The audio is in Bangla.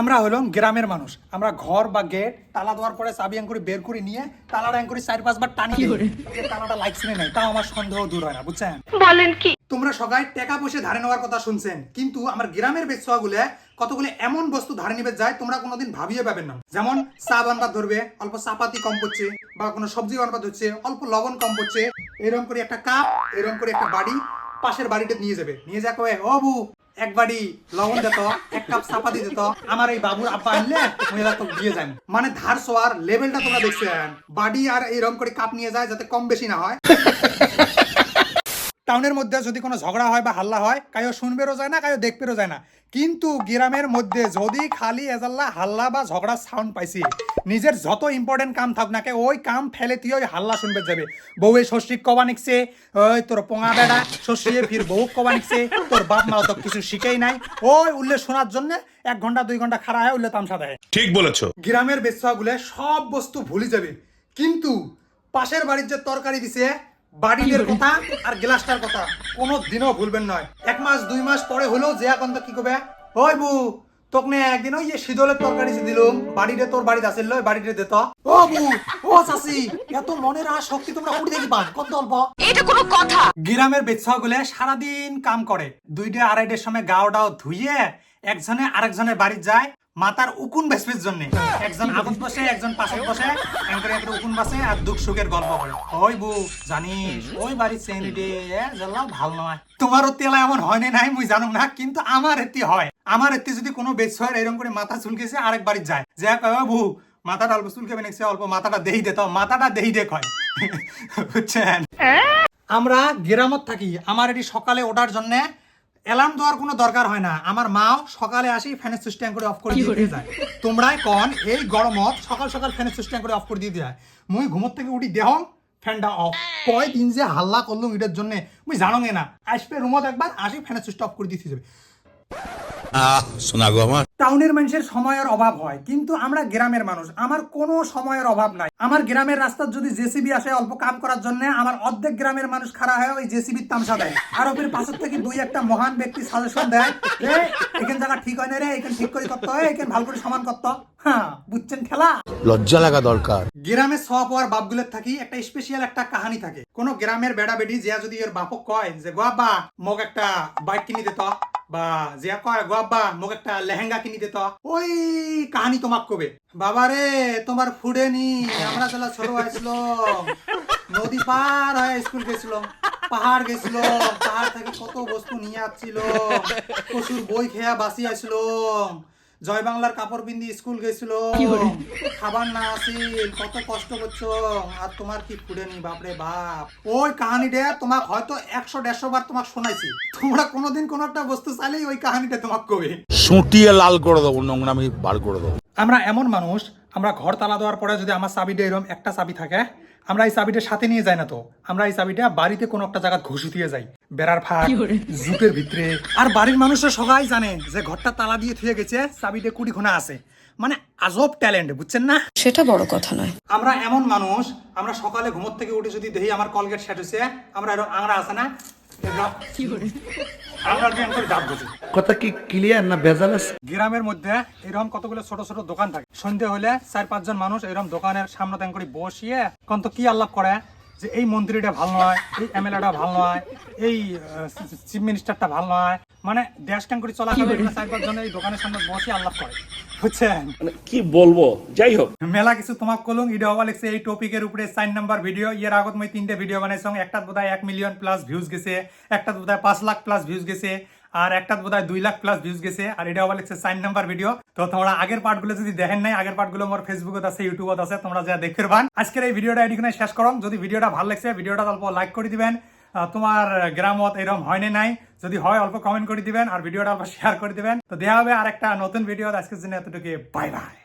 আমরা হলাম গ্রামের মানুষ। আমরা ঘর বা গেট তালা দেওয়ার পরে চাবি আং করে বের করে নিয়ে তালাটা আং করে চার পাঁচবার টানি যে তালাটা লাগছে না নাই তাও আমার সন্দেহ দূর হয় না বুঝছেন? বলেন কি? তোমরা সবাই টাকা পয়সা ধারে নেওয়ার কথা শুনছেন কিন্তু আমার গ্রামের বেচুয়াগুলো কতগুলো এমন বস্তু ধারে নিবে যায় তোমরা কোনোদিন ভাবিয়ে পাবেন না। যেমন চা বানবার ধরবে অল্প চাপাতি কম পড়ছে বা কোনো সবজি বানবার ধরছে অল্প লবণ কম পড়ছে এরকম করে একটা কাপ এরকম করে একটা বাড়ি পাশের বাড়িতে নিয়ে যাবে। নিয়ে যা কয়ে ও বু এক লবণ দিত, এক কাপ চাপাতি দিত। আমার এই বাবুর আব্বা আনলে মহিলা তো দিয়ে যান মানে ধার সোয়ার লেভেলটা তোমরা দেখছেন বাড়ি আর এইরকম করে কাপ নিয়ে যায় যাতে কম বেশি না হয়। টাউনের মধ্যে যদি কোনো ঝগড়া হয় বা হাল্লা হয় কায়ও শুনবেরও যায় না কায়ও দেখবেরও যায় না। কিন্তু গ্রামের মধ্যে যদি খালি এজাল্লা হাল্লা বা ঝগড়ার সাউন্ড পাইছি নিজের যত ইম্পর্টেন্ট কাম থাক নাকে ওই কাম ফেলে তুই ওই হাল্লা শুনবে যাবে। বউয়ে ষষ্ঠী কবা নিকছে ওই তোর পোঙা বেড়া ষষ্ঠী ফির বউ কবা নিকছে তোর বাপ মা তো কিছু শিখেই নাই। ওই উল্লে শোনার জন্য এক ঘণ্টা দুই ঘণ্টা খাড়া হয় উল্লে তামসা দেয়। ঠিক বলেছ। গ্রামের বেচুয়াগুলো সব বস্তু ভুলে যাবে। কিন্তু পাশের বাড়ির যে তরকারি দিছে বাড়ির কথা আর গ্লাসটার কথা। কোনো দিনও ভুলবেন নয়। এক মাস দুই মাস পরে হলেও যে এখন তো কি করবে? ওই বু তোকে নে একদিন ওই যে শীতলের তরকারি দিলুম বাড়িতে তোর বাড়িতে আসিল বাড়িতে দে তো। ও বু ও চাষি এত মনের আর শক্তি তোমরা কুড়ি দেখি পান? কত অল্প? এটা কোনো কথা। গ্রামের বেচ্ছাগুলো সারাদিন কাম করে। দুইটা আড়াইটার সময় গাওটাও ধুইয়ে একজনে আরেকজনের বাড়ি যায়। মাতার উকুন বেসপির জন্য। একজন আগত বসে একজন পাশে বসে এমন একটা উকুন বাসে আর দুঃখ সুখের গল্প করে ওই বউ জানিস ওই বাড়ির চেংড়ি ডে জ্বালা ভালো নয়। তোমারও তেলা এমন হয় না নাই মুই জানুম না কিন্তু আমার এতি হয়। আমার এতি যদি কোনো বেচ্ছার এরকম করে মাথা চুলকেছে আরেক বাড়ি যায়। যে কয় "ও বউ মাথাটা অল্প চুলকে বেনেছে অল্প মাথাটা দেই দে তো মাথাটা দেই দেখ হয় বুঝছেন? আমরা গ্রামত থাকি। আমার এটি সকালে ওঠার জন্য অ্যালার্ম দেওয়ার কোনো দরকার হয় না। আমার মাও সকালে আসি ফ্যানের সুইচ ট্যাং করে অফ করে দিয়ে যায়। তোমরাই কন এই গরমত সকাল সকাল ফ্যানের সুইচ ট্যাং করে অফ করে দিয়ে যায়। মুই ঘুমত থেকে উঠি দেহ ফ্যানটা অফ কয় দিন যে হাল্লা করলুম এটার জন্য মুই জানো না। আসবে রুমত একবার আসি ফ্যানের সুইচটা অফ করে দিতে যাবে। শোনা গো আমার। টাউনের মানুষের সময়ের অভাব হয় কিন্তু আমরা গ্রামের মানুষ। আমার কোনো সময়ের অভাব নাই। আমার গ্রামের রাস্তার যদি জেসিবি আসে অল্প কাম করার জন্য আমার অর্ধেক গ্রামের মানুষ খাড়া হয় ওই জেসিবির তামসা দেয়। আর ওপের পাশের থেকে দুই একটা মহান ব্যক্তি সাজেশন দেয় এখান জায়গা ঠিক হয় না রে এখানে ঠিক করে করতে হয় এখানে ভালো করে সমান করতে হ্যাঁ। বুঝছেন খেলা লজ্জা লাগা দরকার। গ্রামে সব হওয়ার বাপগুলোর থাকি একটা স্পেশাল একটা কাহানি থাকে। কোন গ্রামের বেড়া বেডি যে যদি এর বাপক কয় যে গোয়াব্বা মোক একটা বাইক কিনি দিত বা জিয়া কয়, গব্বা, মোক একটা লেহেঙ্গা কিনি দিত ওই কাহানি তোমাক কবে? বাবা রে তোমার ফুডে নি আমরা যেন ছোট হয়েছিল নদী পার হয়ে স্কুল গেছিল পাহাড় গেছিল পাহাড় থেকে কত বস্তু নিয়ে আসছিল প্রচুর বই খেয়া বাসি আসছিল জয় বাংলার কাপড় পিন্দি স্কুল গেছিল খাবার না আসিল কত কষ্ট করছ? আর তোমার কি ফুডেনি বাপরে বাপ? ওই কাহানিটা তোমাক হয়তো একশো দেড়শো বার তোমাক শোনাইছি। তোমরা কোনোদিন কোনো একটা বস্তু চাইলেই ওই কাহানিটা তোমাকে কবে। সুটিয়ে লাল করে দেবো নোংরামি বার করে দেবো। আমরা এমন মানুষ আমরা ঘর তালা দেওয়ার পরে যদি আমার চাবিটা এরকম একটা চাবি থাকে আমরা এই চাবিটা সাথে নিয়ে যাই না তো? আমরা এই চাবিটা বাড়িতে কোনো একটা জায়গা ঘুষি দিয়ে যাই। বেড়ার ফাঁক জুটের ভিতরে। আর বাড়ির মানুষরা সবাই জানে যে ঘরটা তালা দিয়ে থুয়ে গেছে চাবিটা কুড়ি ঘোনা আছে। মানে আজব ট্যালেন্ট বুঝছেন না? সেটা বড় কথা নয়। আমরা এমন মানুষ আমরা সকালে ঘুমোর থেকে উঠে যদি দেখি আমার কলগেট সেট হয়েছে আমরা এরকম আংরা আছে না? কথা কি ক্লিয়ার না ভেজাল গ্রামের মধ্যে এরকম কতগুলো ছোট ছোট দোকান থাকে। সন্ধে হলে চার পাঁচজন মানুষ এরকম দোকানের সামনে করে বসিয়ে কোন তো কি আল্লাপ করে? যে এই মন্ত্রীটা ভালো নয় এই এমএলএটা ভালো নয় এই চিফ মিনিস্টারটা ভালো নয়। মানে দেশ কেন করে চলাকালীন চার পাঁচজন এই দোকানের সামনে বসে আল্লাপ করে বুঝছেন? মানে কি বলব? যাই হোক। মেলা কিছু তোমাক কলুম ইডো হওয়া লিখছে এই টপিকের উপরে চার নাম্বার ভিডিও ইয়ার আগত মই তিনটে ভিডিও বানাইছো একটা বোধহয় এক মিলিয়ন প্লাস ভিউজ গেছে একটা বোধহয় পাঁচ লাখ প্লাস ভিউজ গেছে। আর একটা বোধহয় দুই লাখ প্লাস ভিউজ গেছে, আর এটা আবার লিখছে সাইন নাম্বার ভিডিও তো তোমরা আগের পার্টগুলো যদি দেখেন নাই, আগের পার্টগুলো আমার ফেসবুকত আছে ইউটিউবত আছে, তোমরা যা দেখতে পান। আজকের এই ভিডিওটা এটি শেষ করম যদি ভিডিওটা ভালো লাগছে ভিডিওটা অল্প লাইক করে দিবেন। তোমার গ্রামত এরকম হয় নাই। যদি হয়, অল্প কমেন্ট করে দিবেন, আর ভিডিওটা অল্প শেয়ার করে দিবেন। তো দেওয়া হবে আর একটা নতুন ভিডিও আজকের জন্য এতটুকু বাই বাই